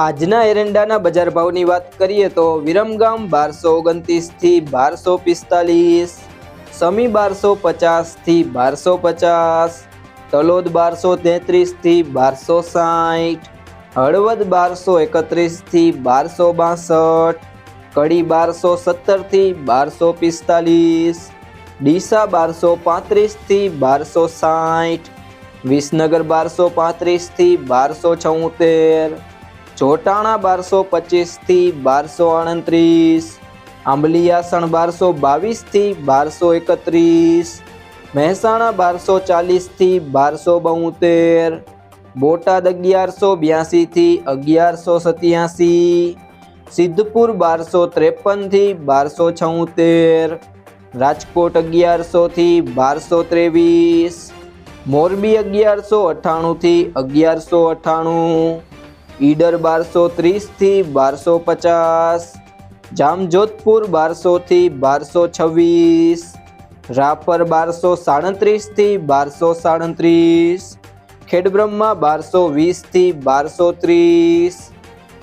આજના એરંડાના બજાર ભાવની વાત કરીએ તો વિરમગામ બારસો ઓગણત્રીસથી બારસો પિસ્તાલીસ, સમી બારસો પચાસથી બારસો પચાસ, તલોદ બારસો તેત્રીસથી બારસો સાઠ હળવદ બારસો એકત્રીસથી બારસો બાસઠ, કડી બારસો સત્તરથી બારસો પિસ્તાલીસ, ડીસા બારસો પાંત્રીસથી બારસો સાઠ વિસનગર બારસો પાંત્રીસથી બારસો છોતેર જોટાણા બારસો પચીસથી બારસો આડત્રીસ આંબલિયાસણ બારસો બાવીસથી બારસો એકત્રીસ, મહેસાણા બારસો ચાલીસથી બારસો બોતેર બોટાદ અગિયારસો બ્યાસીથી અગિયારસો સત્યાસી, સિદ્ધપુર બારસો ત્રેપનથી બારસો છોતેર, રાજકોટ અગિયારસોથી બારસો ત્રેવીસ, મોરબી અગિયારસો અઠ્ઠાણુંથી અગિયારસો અઠ્ઠાણું ઈડર બારસો ત્રીસથી બારસો પચાસ, જામજોધપુર બારસોથી બારસો છવ્વીસ, રાપર બારસો સાડત્રીસથી બારસો સાડત્રીસ, ખેડબ્રહ્મા બારસો વીસથી બારસો ત્રીસ,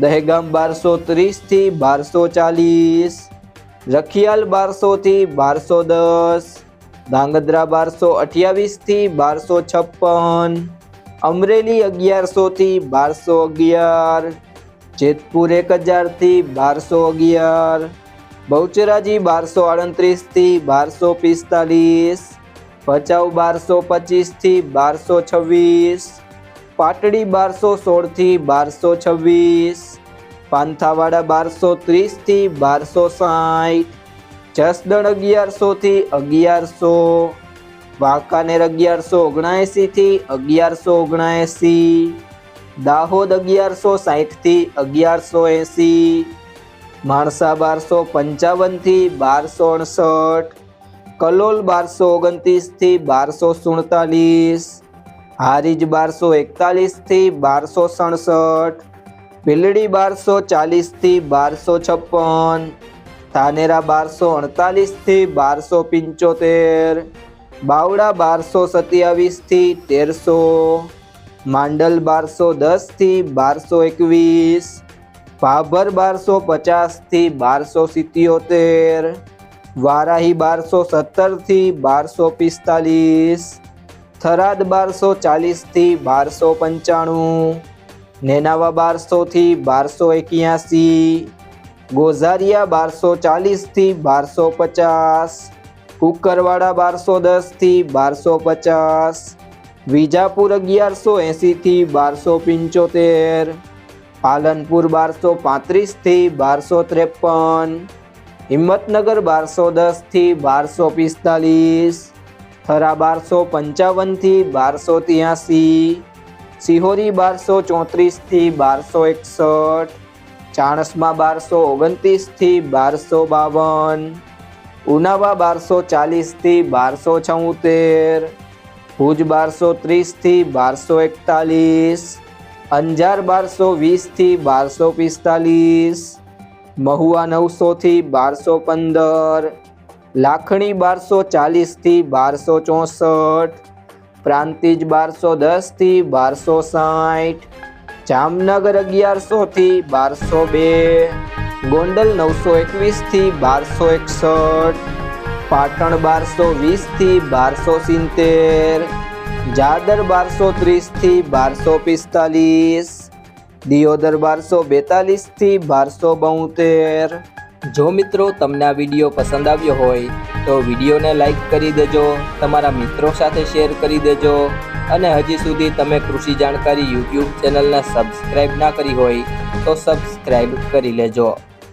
દહેગામ બારસો ત્રીસથી બારસો ચાલીસ, રખિયાલ બારસોથી બારસો દસ, ધાંગધ્રા બારસો અઠ્યાવીસથી બારસો છપ્પન અમરેલી અગિયારસોથી બારસો અગિયાર, જેતપુર એક હજારથી બારસો અગિયાર, બહુચરાજી બારસો આડત્રીસથી બારસો પિસ્તાલીસ, ભચાઉ બારસો પચીસથી બારસો છવ્વીસ, પાટડી બારસો સોળથી બારસો છવ્વીસ, પાંથાવાડા બારસો ત્રીસથી બારસો સાઠ, જસદણ અગિયારસોથી અગિયારસો વાંકાનેર અગિયારસો ઓગણએંસીથી અગિયારસો ઓગણએંસી દાહોદ અગિયારસો સાઠથી અગિયારસો એંસી માણસા બારસો પંચાવનથી બારસો અડસઠ, કલોલ બારસો ઓગણત્રીસથી બારસો સુડતાલીસ, હારીજ બારસો એકતાલીસથી બારસો સડસઠ પીલડી બારસો ચાલીસથી બારસો છપ્પન, ધાનેરા બારસો અડતાલીસથી બારસો પંચોતેર બાવડા બારસો સત્યાવીસથી તેરસો, માંડલ બારસો દસથી બારસો એકવીસ, ભાભર બારસો પચાસથી બારસો સિત્યોતેર, વારાહી બારસો સત્તરથી બારસો પિસ્તાલીસ, થરાદ બારસો ચાલીસથી બારસો પંચાણું, નેનાવા બારસોથી બારસો એક્યાસી, ગોઝારિયા બારસો ચાલીસથી બારસો પચાસ કુકરવાડા બારસો દસથી બારસો પચાસ, વિજાપુર અગિયારસો એંસીથી બારસો પંચોતેર, પાલનપુર બારસો પાંત્રીસથી બારસો ત્રેપન, હિંમતનગર બારસો દસથી બારસો પિસ્તાલીસ, થરા બારસો પંચાવનથી બારસો ત્યાસી સિહોરી બારસો ચોત્રીસથી બારસો એકસઠ, ચાણસમાં બારસો ઓગણત્રીસથી બારસો બાવન ઉનાવા બારસો ચાલીસથી બારસો છોતેર, ભુજ બારસો ત્રીસથી બારસો એકતાલીસ, અંજાર બારસો વીસથી બારસો પિસ્તાલીસ, મહુવા નવસોથી બારસો પંદર, લાખણી બારસો ચાલીસથી બારસો ચોસઠ, પ્રાંતિજ બારસો દસથી બારસો સાઠ, જામનગર અગિયારસોથી બારસો બે. ગોંડલ નવસો એકવીસથી બારસો એકસઠ, પાટણ બારસો વીસથી બારસો સિત્તેર, જાદર બારસો ત્રીસથી બારસો પિસ્તાલીસ, દિયોદર બારસો બેતાલીસથી બારસો બોતેર. જો મિત્રો તમને આ વીડિયો પસંદ આવ્યો હોય, તો વિડીયોને લાઈક કરી દેજો, તમારા મિત્રો સાથે શેર કરી દેજો, અને હજી સુધી તમે કૃષિ જાણકારી યુટ્યુબ ચેનલને સબસ્ક્રાઈબ ના કરી હોય, તો સબસ્ક્રાઈબ કરી લેજો.